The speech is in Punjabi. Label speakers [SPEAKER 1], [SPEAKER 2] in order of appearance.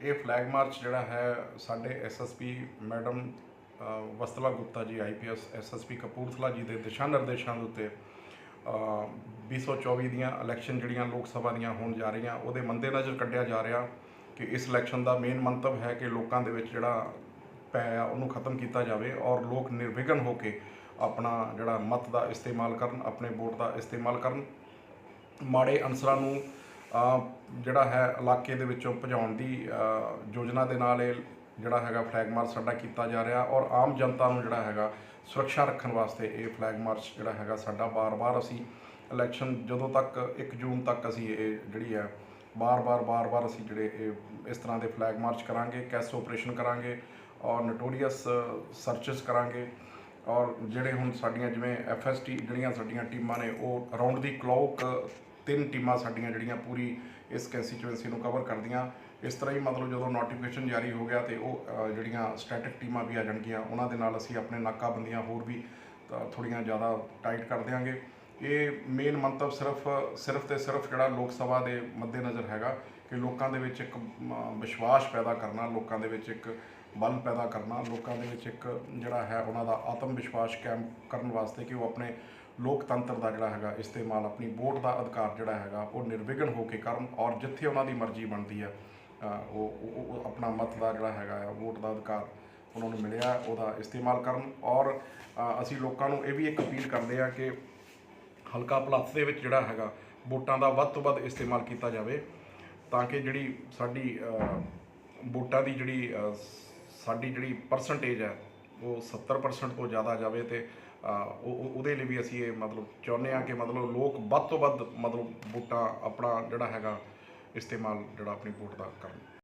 [SPEAKER 1] ਇਹ ਫਲੈਗ ਮਾਰਚ ਜਿਹੜਾ ਹੈ ਸਾਡੇ SSP madam ਵਸਤਲਾ Gupta ji IPS SSP Kapurthala ਜੀ ਦੇ ਦਿਸ਼ਾ ਨਿਰਦੇਸ਼ਾਂ ਦੇ ਉੱਤੇ ਅ, 2024 ਦੀਆਂ ਇਲੈਕਸ਼ਨ ਜਿਹੜੀਆਂ ਲੋਕ ਸਭਾ ਦੀਆਂ ਹੋਣ ਜਾ ਰਹੀਆਂ ਉਹਦੇ ਮੰਦੇਨਜ਼ਰ ਕੱਢਿਆ ਜਾ ਰਿਹਾ ਕਿ ਇਸ ਇਲੈਕਸ਼ਨ ਦਾ ਮੇਨ ਮੰਤਵ ਹੈ ਕਿ ਲੋਕਾਂ ਦੇ ਵਿੱਚ ਜਿਹੜਾ ਪੈ ਆ ਉਹਨੂੰ ਖਤਮ ਕੀਤਾ ਜਾਵੇ ਔਰ ਲੋਕ ਨਿਰਵਿਘਨ ਹੋ ਕੇ ਆਪਣਾ ਜਿਹੜਾ ਮਤ ਦਾ ਇਸਤੇਮਾਲ ਕਰਨ ਆਪਣੇ ਵੋਟ ਦਾ ਇਸਤੇਮਾਲ ਕਰਨ। ਮਾੜੇ ਅਨਸਰਾਂ ਨੂੰ ਜਿਹੜਾ ਹੈ ਇਲਾਕੇ ਦੇ ਵਿੱਚੋਂ ਭਜਾਉਣ ਦੀ ਯੋਜਨਾ ਦੇ ਨਾਲ ਇਹ ਜਿਹੜਾ ਹੈਗਾ ਫਲੈਗ ਮਾਰਚ ਸਾਡਾ ਕੀਤਾ ਜਾ ਰਿਹਾ ਔਰ ਆਮ ਜਨਤਾ ਨੂੰ ਜਿਹੜਾ ਹੈਗਾ ਸੁਰੱਖਿਆ ਰੱਖਣ ਵਾਸਤੇ ਇਹ ਫਲੈਗ ਮਾਰਚ ਜਿਹੜਾ ਹੈਗਾ ਸਾਡਾ ਬਾਰ-ਬਾਰ ਅਸੀਂ ਇਲੈਕਸ਼ਨ ਜਦੋਂ ਤੱਕ 1 ਜੂਨ ਤੱਕ ਅਸੀਂ ਇਹ ਜਿਹੜੀ ਹੈ ਬਾਰ-ਬਾਰ ਬਾਰ-ਬਾਰ ਅਸੀਂ ਜਿਹੜੇ ਇਹ, ਇਸ ਤਰ੍ਹਾਂ ਦੇ ਫਲੈਗ ਮਾਰਚ ਕਰਾਂਗੇ, ਕੈਸ ਆਪਰੇਸ਼ਨ ਕਰਾਂਗੇ ਔਰ ਨਟੋਰੀਅਸ ਸਰਚਸ ਕਰਾਂਗੇ ਔਰ ਜਿਹੜੇ ਹੁਣ ਸਾਡੀਆਂ ਜਿਵੇਂ ਐਫਐਸਟੀ ਜਿਹੜੀਆਂ ਸਾਡੀਆਂ ਟੀਮਾਂ ਨੇ ਉਹ ਅਰਾਊਂਡ ਦੀ ਕਲੌਕ ਤਿੰਨ ਟੀਮਾਂ ਸਾਡੀਆਂ ਜਿਹੜੀਆਂ ਪੂਰੀ ਇਸ ਕੰਸਟੀਚੁਐਂਸੀ ਨੂੰ ਕਵਰ ਕਰਦੀਆਂ। ਇਸ ਤਰ੍ਹਾਂ ਹੀ ਮਤਲਬ ਜਦੋਂ ਨੋਟੀਫਿਕੇਸ਼ਨ ਜਾਰੀ ਹੋ ਗਿਆ ਤੇ ਉਹ ਜਿਹੜੀਆਂ ਸਟੈਟਿਕ ਟੀਮਾਂ ਵੀ ਆ ਜਾਣਗੀਆਂ, ਉਹਨਾਂ ਦੇ ਨਾਲ ਅਸੀਂ ਆਪਣੇ ਨਾਕਾਬੰਦੀਆਂ ਹੋਰ ਵੀ ਥੋੜੀਆਂ ਜ਼ਿਆਦਾ ਟਾਈਟ ਕਰ ਦਿਆਂਗੇ। ਇਹ ਮੇਨ ਮੰਤਵ ਸਿਰਫ ਸਿਰਫ ਤੇ ਸਿਰਫ ਜਿਹੜਾ ਲੋਕ ਸਭਾ ਦੇ ਮੱਦੇਨਜ਼ਰ ਹੈਗਾ ਕਿ ਲੋਕਾਂ ਦੇ ਵਿੱਚ ਇੱਕ ਵਿਸ਼ਵਾਸ ਪੈਦਾ ਕਰਨਾ, ਲੋਕਾਂ ਦੇ ਵਿੱਚ ਇੱਕ ਬਲ ਪੈਦਾ ਕਰਨਾ, ਲੋਕਾਂ ਦੇ ਵਿੱਚ ਇੱਕ ਜਿਹੜਾ ਹੈ ਉਹਨਾਂ ਦਾ ਆਤਮ ਵਿਸ਼ਵਾਸ ਕਾਇਮ ਕਰਨ ਵਾਸਤੇ ਕਿ ਉਹ ਆਪਣੇ ਲੋਕਤੰਤਰ ਦਾ ਜਿਹੜਾ ਹੈਗਾ, ਇਸਤੇਮਾਲ ਆਪਣੀ ਵੋਟ ਦਾ ਅਧਿਕਾਰ ਜਿਹੜਾ ਹੈਗਾ, ਉਹ ਨਿਰਵਿਘਨ ਹੋ ਕੇ ਕਰਨ ਔਰ ਜਿੱਥੇ ਉਹਨਾਂ ਦੀ ਮਰਜ਼ੀ ਬਣਦੀ ਹੈ ਉਹ, ਉਹ- ਆਪਣਾ ਮਤ ਦਾ ਜਿਹੜਾ ਹੈਗਾ ਆ, ਵੋਟ ਦਾ ਅਧਿਕਾਰ ਉਹਨਾਂ ਨੂੰ ਮਿਲਿਆ, ਉਹਦਾ ਇਸਤੇਮਾਲ ਕਰਨ ਔਰ ਅਸੀਂ ਲੋਕਾਂ ਨੂੰ ਇਹ ਵੀ ਇੱਕ ਅਪੀਲ ਕਰਦੇ ਆ ਕਿ ਹਲਕਾ ਪਲੱਸ ਦੇ ਵਿੱਚ ਜਿਹੜਾ ਹੈਗਾ, ਵੋਟਾਂ ਦਾ ਵੱਧ ਤੋਂ ਵੱਧ ਇਸਤੇਮਾਲ ਕੀਤਾ ਜਾਵੇ ਤਾਂ ਕਿ ਜਿਹੜੀ ਸਾਡੀ ਵੋਟਾਂ ਦੀ ਜਿਹੜੀ ਸਾਡੀ ਜਿਹੜੀ ਪਰਸੈਂਟੇਜ ਹੈ ਉਹ 70% ਤੋਂ ਜ਼ਿਆਦਾ ਜਾਵੇ ਤੇ ਉਹ ਉਹਦੇ ਲਈ ਵੀ ਅਸੀਂ ਇਹ ਮਤਲਬ ਚਾਹੁੰਦੇ ਆ ਕਿ ਮਤਲਬ ਲੋਕ ਵੱਧ ਤੋਂ ਵੱਧ ਮਤਲਬ ਵੋਟਾਂ ਆਪਣਾ ਜਿਹੜਾ ਹੈਗਾ ਇਸਤੇਮਾਲ ਜਿਹੜਾ ਆਪਣੀ ਬੂਟ ਦਾ ਕਰਨ।